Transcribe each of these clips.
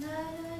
No, no, no.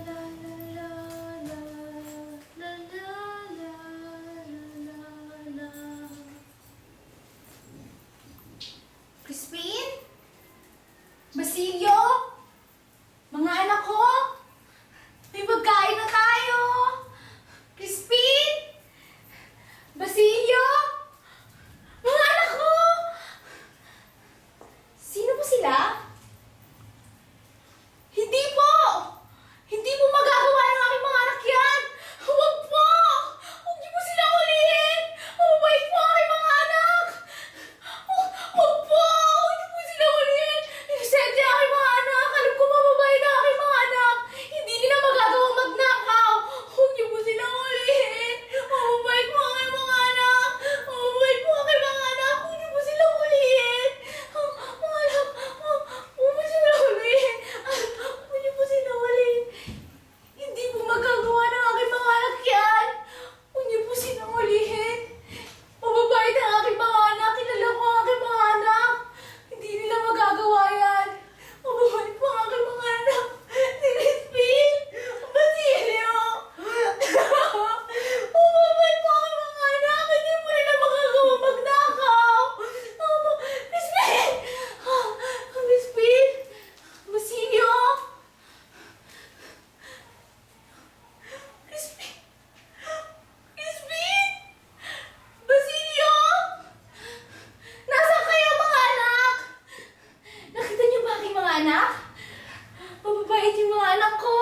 Mga anak ko.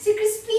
Si Crispin,